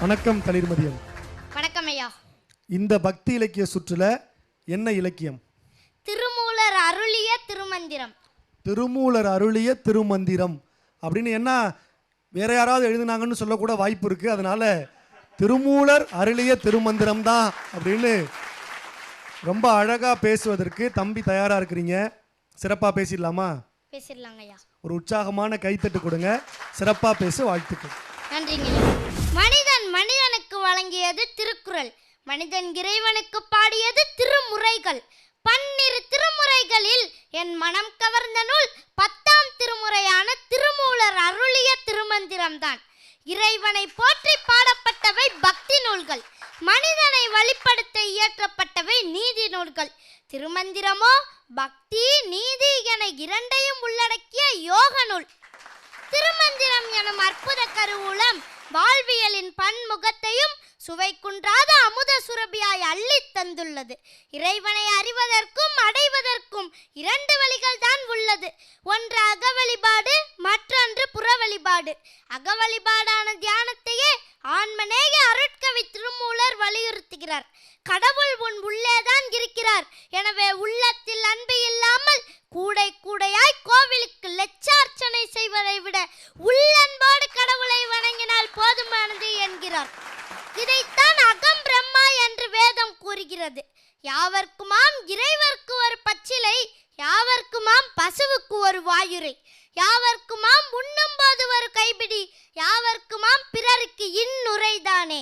வணக்கம் தளிர்மதியம். வணக்கம் ஐயா. இந்த பக்தி இலக்கிய சுற்றுல என்ன இலக்கியம்? திருமூலர் அருளிய திருமந்திரம். திருமூலர் அருளிய திருமந்திரம். அப்படின்னு என்ன வேற யாராவது எழுதுனாங்கன்னு சொல்லக்கூட வாய்ப்பு இருக்கு. அதனால திருமூலர் அருளிய திருமந்திரம் தான் அப்படின்னு ரொம்ப அழகா பேசுவதற்கு தம்பி தயாரா இருக்கிறீங்க. சிறப்பா பேசிடலாமா? பேசிடலாங்க ஐயா. ஒரு உற்சாகமான கைத்தட்டு கொடுங்க. சிறப்பா பேச வாழ்த்துக்கள். நன்றிங்க மனிதன் மனிதனுக்கு வழங்கியது திருக்குறள். மனிதன் இறைவனுக்கு பாடியது திருமுறைகள். பன்னிரு திருமுறைகளில் என் மனம் கவர்ந்த நூல் பத்தாம் திருமுறையான திருமூலர் அருளிய திருமந்திரம்தான். இறைவனை போற்றி பாடப்பட்டவை பக்தி நூல்கள். மனிதனை வழிப்படுத்த இயற்றப்பட்டவை நீதி நூல்கள். திருமந்திரமோ பக்தி நீதி என இரண்டையும் உள்ளடக்கிய யோக நூல். திருமந்திரம் எனும் அற்புத கருவூலம் வாழ்வியலின் பன்முகத்தையும் சுவை குன்றாத அமுத சுரபியாய் அள்ளி தந்துள்ளது. இறைவனை அறிவதற்கும் அடைவதற்கும் இரண்டு வழிகள் தான் உள்ளது. ஒன்று அக வழிபாடு மற்றொன்று புற வழிபாடு அக வழிபாடான தியானத்தையே ஆன்மநேய அருட்கவித்து இருக்கிறார். கடவுள் உன் உள்ளேதான் இருக்கிறார். எனவே உள்ளத்தில் அன்பு இல்லாமல் கூடை கூடையாய் கோவிலுக்கு லட்சார்ச்சனை செய்வதை விட உள்ளன்போடு கடவுளை வணங்கினால் போதுமானது என்கிறார். இதைத்தான் அகம் பிரம்மா என்று வேதம் கூறுகிறது. யாவர்க்குமாம் இறைவர்க்கு ஒரு பச்சிலை யாவர்க்குமாம் பசுவுக்கு ஒரு வாயுரை யாவர்க்குமாம் உண்ணும்போது ஒரு கைபிடி யாவர்க்குமாம் பிறருக்கு இன்னுரைதானே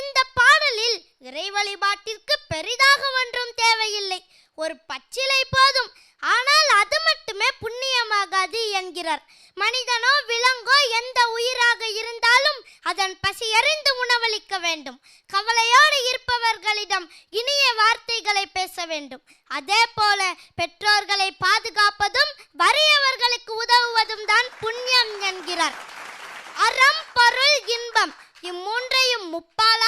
இந்த பாடலில் இறை வழிபாட்டிற்கு பெரிதாக ஒன்றும் தேவையில்லை. ஒரு பச்சிலை போதும். ஆனால் அது மட்டுமே புண்ணியமாகாது என்கிறார். மனிதனோ விலங்கோ எந்த உயிராக இருந்தாலும் அதன் பசி எறிந்து உணவளிக்க வேண்டும். கவலையோடு இருப்பவர்களிடம் இனிய வார்த்தைகளை பேச வேண்டும். அதே போல பெற்றோர்களை பாதுகாப்பதும் வறியவர்களுக்கு உதவுவதும் தான் புண்ணியம் என்கிறார். அறம் பொருள் இன்பம் இம்மூன்றையும் முப்பால்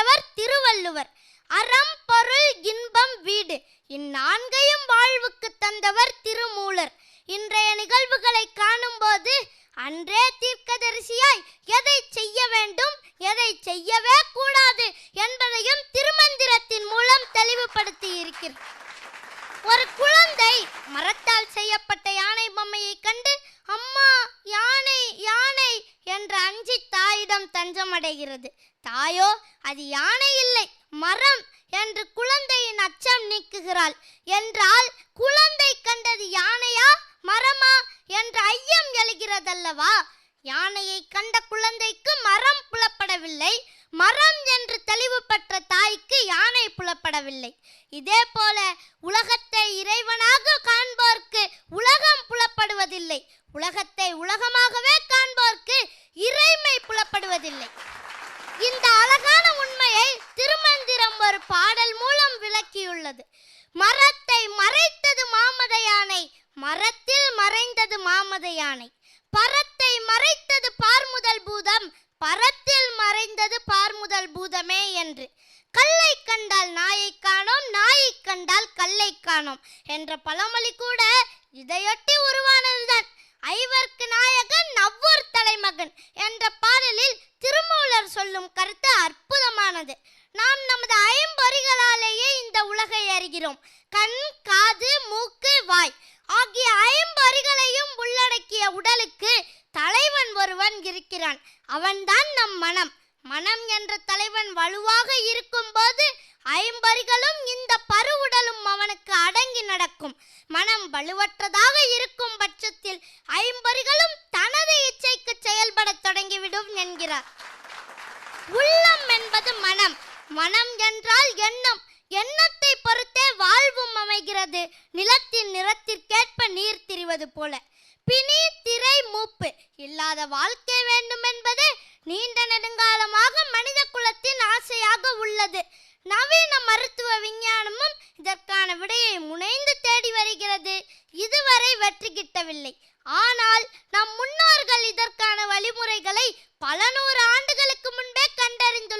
தந்தவர் திருவள்ளுவர். அறம் பொருள் இன்பம் வீடு. இந்நான்கையும் வாழ்வுக்கு தந்தவர் திருமூலர். இன்றைய நிகழ்வுகளை காணும்போது அன்றே தீர்க்கதரிசியாய் எதை செய்ய வேண்டும் எதை செய்யவே கூடாது என்ற திருமந்திரத்தின் மூலம் தெளிவுபடுத்தி இருக்கிறார் ஒரு குழந்தை மரத்தால் செய்யப்பட்ட யானை பொம்மையை கண்டு அம்மா யானை யானை என்று அஞ்சி தாயிடம் தஞ்சமடைகிறது தாயோ அது யானை இல்லை மரம் என்று குழந்தையின் அச்சம் நீக்குகிறாள் என்றால் குழந்தை கண்டது யானையா மரமா என்ற ஐயம் எழுகிறதல்லவா? யானையை கண்ட குழந்தைக்கு மரம் புலப்படவில்லை. மரம் என்று தெளிவு பெற்ற தாய்க்கு யானை புலப்படவில்லை. இதே போல உலகத்தை இறைவனாக காண்போர்க்கு உலகம் புலப்படுவதில்லை. உலகத்தை உலகமாகவே காண்போர்க்கு இறைமை புலப்படுவதில்லை. இந்த அழகான உண்மையை திருமந்திரம் ஒரு பாடல் மூலம் விளக்கியுள்ளது. மரத்தை மறைத்தது மாமத யானை மரத்தில் மறைந்தது மாமத யானை. பரத்தை மறைத்தது பார்முதல் பூதம் பரத்தில் மறைந்தது பார்முதல் பூதமே என்று. கல்லை கண்டால் நாயை காணோம் நாயை கண்டால் கல்லை காணோம் என்ற பழமொழி கூட இதையொட்டி உருவானதுதான். ஐவர்க்கு நாயகன் நவ்வூர் தலைமகன் என்ற பாடலில் திருமூலர் சொல்லும் கருத்து அற்புதமானது. நாம் நமது ஐம்பொறிகளாலேயே வருகிறோம் கண் காது மூக்கு வாய் ஆகிய ஐம்பொறிகளையும் உள்ளடக்கிய உடலுக்கு தலைவன் ஒருவன் இருக்கிறான். அவன்தான் நம் மனம். மனம் என்ற தலைவன் வலுவாக இருக்கும்போது ஐம்பறிகளும் இந்த பருவுடலும் அவனுக்கு அடங்கி நடக்கும். மனம் வலுவற்றதாக இருக்கும் பட்சத்தில் ஐம்பறிகளும் தனது இச்சைக்கு செயல்படத் தொடங்கிவிடும் என்கிறார். உள்ளம் என்பது மனம். மனம் என்றால் எண்ணம். எண்ணத்தை பொறுத்தே வாழ்வும் அமைகிறது. நிலத்தின் நிறத்திற்கேற்ப நீர் திரிவது போல. பிணி திரை மூப்பு. இல்லாத வாழ்க்கை வேண்டும் என்பது நீண்ட நெடுங்காலமாக மனித குலத்தின் ஆசையாக உள்ளது. நவீன மருத்துவ விஞ்ஞானமும் இதற்கான விடையை முனைந்து தேடி வருகிறது. இதுவரை வெற்றி கிட்டவில்லை. ஆனால் நம் முன்னோர்கள் இதற்கான வழிமுறைகளை பல நூறு ஆண்டுகளுக்கு முன்பே கண்டறிந்துள்ளனர்.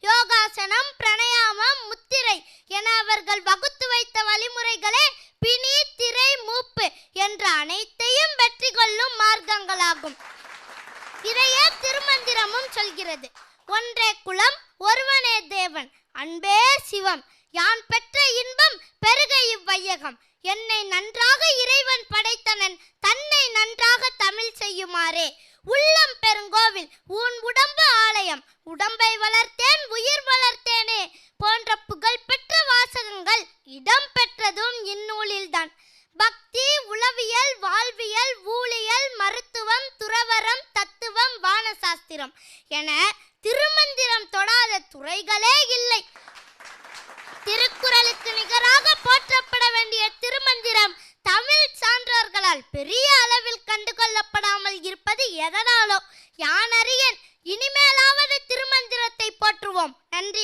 யோகாசனம் பிரணயாமம் முத்திரை என அவர்கள் வகுத்து வைத்த வழிமுறைகளே பிணி திரை மூப்பு என்ற அனைத்தையும் வெற்றி கொள்ளும் மார்க்கங்களாகும். இதையே திருமந்திரமும் சொல்கிறது. ஒன்றே குலம் ஒருவனே தேவன் அன்பே சிவம். யான் பெற்ற இன்பம் பெருக இவ்வையகம். என்னை நன்றாக இறைவன் படைத்தனன் தன்னை நன்றாக தமிழ் செய்யுமாறே. உள்ளம் பெருங்கோவில் உன் உடம்பு ஆலயம். உடம்பை வளர்த்தேன் உயிர் வளர்த்தேனே போன்ற புகழ்பெற்ற வாசகங்கள் இடம் பெற்றதும் இந்நூலில்தான். பக்தி உளவியல் வாழ்வியல் ஊழியல் மருத்துவம் துறவரம் தத்துவம் வானசாஸ்திரம் என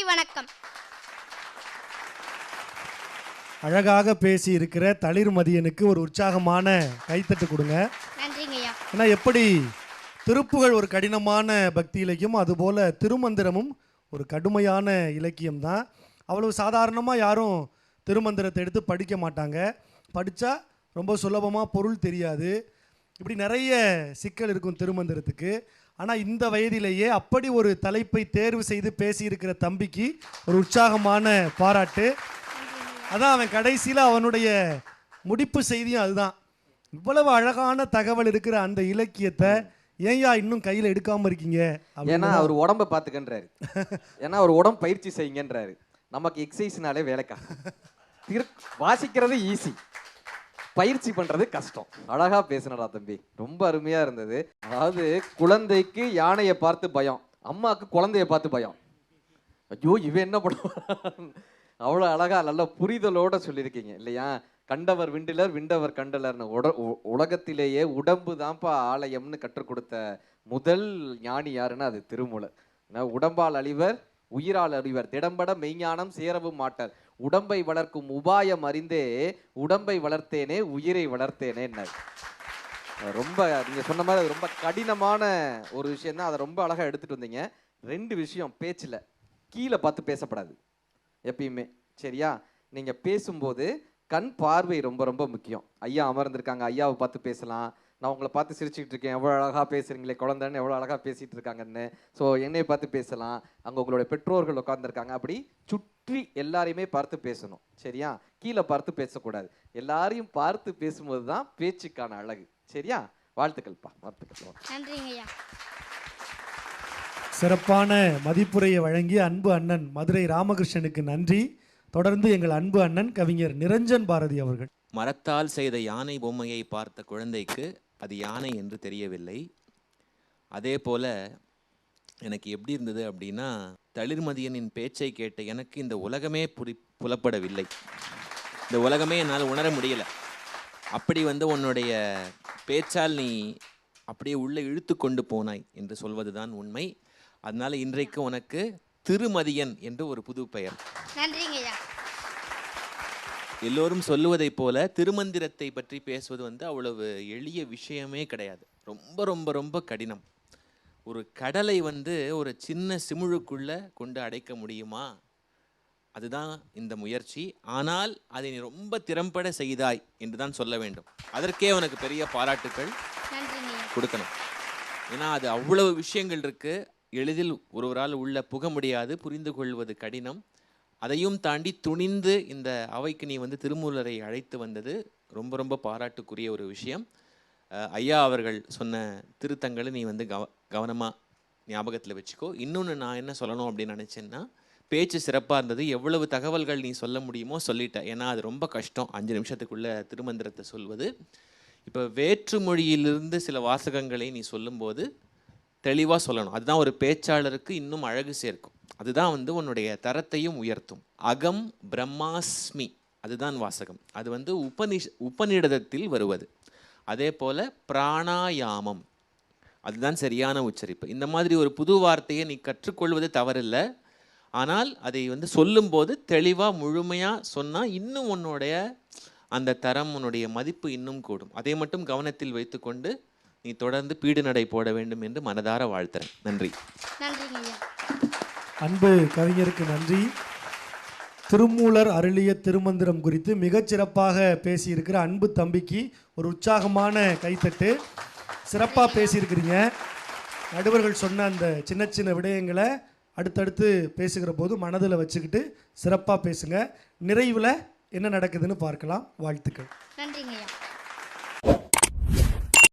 நன்றி வணக்கம். அழகாக பேசி இருக்கிற தளிர்மதியனுக்கு ஒரு உற்சாகமான கைத்தட்டு கொடுங்க. ஏன்னா எப்படி திருப்புகள் ஒரு கடினமான பக்தி இலக்கியம் அதுபோல் திருமந்திரமும் ஒரு கடுமையான இலக்கியம் தான் அவ்வளவு சாதாரணமாக யாரும் திருமந்திரத்தை எடுத்து படிக்க மாட்டாங்க. படித்தா ரொம்ப சுலபமாக பொருள் தெரியாது. இப்படி நிறைய சிக்கல் இருக்கும் திருமந்திரத்துக்கு. ஆனால் இந்த வயதிலேயே அப்படி ஒரு தலைப்பை தேர்வு செய்து பேசியிருக்கிற தம்பிக்கு ஒரு உற்சாகமான பாராட்டு. அதான் அவன் கடைசியில் அவனுடைய முடிப்பு செய்தியும் அதுதான். இவ்வளவு அழகான தகவல் இருக்கிற அந்த இலக்கியத்தை ஏன்யா இன்னும் கையில் எடுக்காம இருக்கீங்க? ஏன்னா அவர் உடம்ப பார்த்துக்கன்றாரு. ஏன்னா அவர் உடம்பு பயிற்சி செய்யுங்கன்றாரு. நமக்கு எக்ஸசைஸ்னாலே வேலைக்கா. திரு வாசிக்கிறது ஈஸி பயிற்சி பண்றது கஷ்டம். அழகா பேசினடா தம்பி. ரொம்ப அருமையா இருந்தது. அதாவது குழந்தைக்கு யானையை பார்த்து பயம். அம்மாவுக்கு குழந்தைய பார்த்து பயம். ஐயோ இவன் என்ன பண்ணுவான் அவ்வளோ அழகா நல்ல புரிதலோட சொல்லியிருக்கீங்க. இல்லையா? கண்டவர் விண்டிலர் விண்டவர் கண்டலர்னு உட உலகத்திலேயே உடம்பு தான்ப்பா ஆலயம்னு கற்றுக் கொடுத்த முதல் ஞானி யாருன்னா அது திருமூலர். உடம்பால் அழிவர் உயிரால் அறிவர் திடம்பட மெய்ஞானம் சேரவும் மாட்டார். உடம்பை வளர்க்கும் உபாயம் அறிந்தே உடம்பை வளர்த்தேனே உயிரை வளர்த்தேனே ரொம்ப நீங்க சொன்ன மாதிரி அது ரொம்ப கடினமான ஒரு விஷயம் தான். அதை ரொம்ப அழகா எடுத்துட்டு வந்தீங்க. ரெண்டு விஷயம் பேச்சில். கீழே பார்த்து பேசப்படாது. எப்பயுமே. சரியா? நீங்கள் பேசும்போது கண் பார்வை ரொம்ப ரொம்ப முக்கியம். ஐயா அமர்ந்திருக்காங்க. ஐயாவை பார்த்து பேசலாம். நான் உங்களை பார்த்து சிரிச்சுக்கிட்டு இருக்கேன். எவ்வளோ அழகாக பேசுறீங்களே குழந்தைன்னு எவ்வளோ அழகாக பேசிட்டு இருக்காங்கன்னு. ஸோ என்னை பார்த்து பேசலாம். அங்கே உங்களுடைய பெற்றோர்கள் உட்காந்துருக்காங்க அப்படி சுற்றி எல்லாரையுமே பார்த்து பேசணும். சரியா? கீழே பார்த்து பேசக்கூடாது. எல்லாரையும் பார்த்து பேசும்போது தான் பேச்சுக்கான அழகு. சரியா? வாழ்த்துக்கள்ப்பா. வாழ்த்துக்கள். நன்றிங்கய்யா சிறப்பான மதிப்புரையை வழங்கிய அன்பு அண்ணன் மதுரை ராமகிருஷ்ணனுக்கு நன்றி. தொடர்ந்து எங்கள் அன்பு அண்ணன் கவிஞர் நிரஞ்சன் பாரதி அவர்கள். மரத்தால் செய்த யானை பொம்மையை பார்த்த குழந்தைக்கு அது யானை என்று தெரியவில்லை. அதே போல எனக்கு எப்படி இருந்தது அப்படின்னா தளிர்மதியனின் பேச்சை கேட்ட எனக்கு இந்த உலகமே புரி புலப்படவில்லை. இந்த உலகமே என்னால் உணர முடியல. அப்படி வந்து உன்னுடைய பேச்சால் நீ அப்படியே உள்ளே இழுத்து கொண்டு போனாய் என்று சொல்வதுதான் உண்மை. அதனால் இன்றைக்கு உனக்கு திருமதியன் என்று ஒரு புது பெயர். நன்றிங்கய்யா. எல்லோரும் சொல்லுவதைப் போல திருமந்திரத்தை பற்றி பேசுவது வந்து அவ்வளவு எளிய விஷயமே கிடையாது. ரொம்ப ரொம்ப ரொம்ப கடினம். ஒரு கடலை வந்து ஒரு சின்ன சிமுழுக்குள்ள கொண்டு அடைக்க முடியுமா? அதுதான் இந்த முயற்சி. ஆனால் அதை நீ ரொம்ப திறம்பட செய்தாய் என்று தான் சொல்ல வேண்டும். அதற்கே உனக்கு பெரிய பாராட்டுக்கள் கொடுக்கணும். ஏன்னா அது அவ்வளவு விஷயங்கள் இருக்கு. எளிதில் ஒருவரால் உள்ள புக முடியாது. புரிந்து கொள்வது கடினம். அதையும் தாண்டி துணிந்து இந்த அவைக்கு நீ வந்து திருமூலரை அழைத்து வந்தது ரொம்ப ரொம்ப பாராட்டுக்குரிய ஒரு விஷயம். ஐயா அவர்கள் சொன்ன திருத்தங்களை நீ வந்து கவ கவனமாக ஞாபகத்தில் வச்சுக்கோ. இன்னொன்று நான் என்ன சொல்லணும் அப்படின்னு நினச்சேன்னா பேச்சு சிறப்பாக இருந்தது. எவ்வளவு தகவல்கள் நீ சொல்ல முடியுமோ சொல்லிட்ட. ஏன்னா அது ரொம்ப கஷ்டம். அஞ்சு நிமிஷத்துக்குள்ள திருமந்திரத்தை சொல்வது. இப்போ வேற்று மொழியிலிருந்து சில வாசகங்களை நீ சொல்லும்போது தெளிவாக சொல்லணும். அதுதான் ஒரு பேச்சாளருக்கு இன்னும் அழகு சேர்க்கும். அதுதான் வந்து உன்னுடைய தரத்தையும் உயர்த்தும். அகம் பிரம்மாஸ்மி. அதுதான் வாசகம். அது வந்து உபனிஷ் உபநிடதத்தில் வருவது. அதே போல் பிராணாயாமம். அதுதான் சரியான உச்சரிப்பு. இந்த மாதிரி ஒரு புது வார்த்தையை நீ கற்றுக்கொள்வது தவறில்லை. ஆனால் அதை வந்து சொல்லும்போது தெளிவாக முழுமையாக சொன்னால் இன்னும் உன்னுடைய அந்த தரம் உன்னுடைய மதிப்பு இன்னும் கூடும். அதை மட்டும் கவனத்தில் வைத்துக்கொண்டு நீ தொடர்ந்து பீடு நடை போட வேண்டும் என்று மனதார வாழ்த்துறேன். நன்றி. நன்றி அன்பு கவிஞருக்கு நன்றி. திருமூலர் அருளிய திருமந்திரம் குறித்து மிகச்சிறப்பாக பேசியிருக்கிற அன்பு தம்பிக்கு ஒரு உற்சாகமான கைத்தட்டு. சிறப்பாக பேசியிருக்கிறீங்க. நடுவர்கள் சொன்ன அந்த சின்ன சின்ன விடயங்களை அடுத்தடுத்து பேசுகிற போது மனதில் வச்சுக்கிட்டு சிறப்பாக பேசுங்க. நிறைவில் என்ன நடக்குதுன்னு பார்க்கலாம். வாழ்த்துக்கள். நன்றிங்கய்யா.